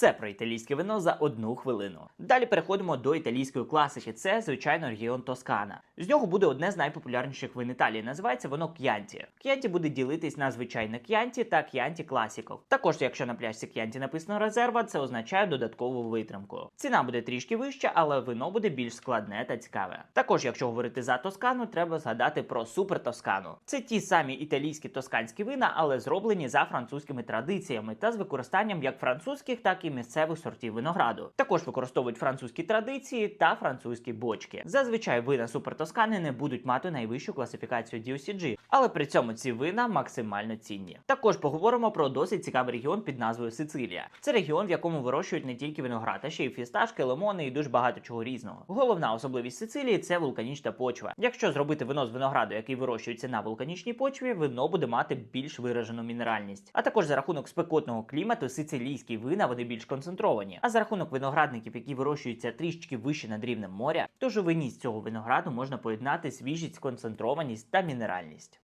Все про італійське вино за одну хвилину. Далі переходимо до італійської класики. Це, звичайно, регіон Тоскана. З нього буде одне з найпопулярніших вин Італії. Називається воно к'янті. К'янті буде ділитись на звичайне к'янті та к'янті класіко. Також, якщо на пляшці к'янті написано резерва, це означає додаткову витримку. Ціна буде трішки вища, але вино буде більш складне та цікаве. Також, якщо говорити за Тоскану, треба згадати про супер Тоскану. Це ті самі італійські тосканські вина, але зроблені за французькими традиціями та з використанням як французьких, так і місцевих сортів винограду. Також використовують французькі традиції та французькі бочки. Зазвичай вина супер Тоскани не будуть мати найвищу класифікацію DOCG, але при цьому ці вина максимально цінні. Також поговоримо про досить цікавий регіон під назвою Сицилія. Це регіон, в якому вирощують не тільки виноград, а ще й фісташки, лимони і дуже багато чого різного. Головна особливість Сицилії це вулканічна почва. Якщо зробити вино з винограду, який вирощується на вулканічній почві, вино буде мати більш виражену мінеральність. А також за рахунок спекотного клімату сицилійські вина вони більш концентровані. А за рахунок виноградників, які вирощуються трішечки вище над рівнем моря, тож у вині цього винограду можна поєднати свіжість, концентрованість та мінеральність.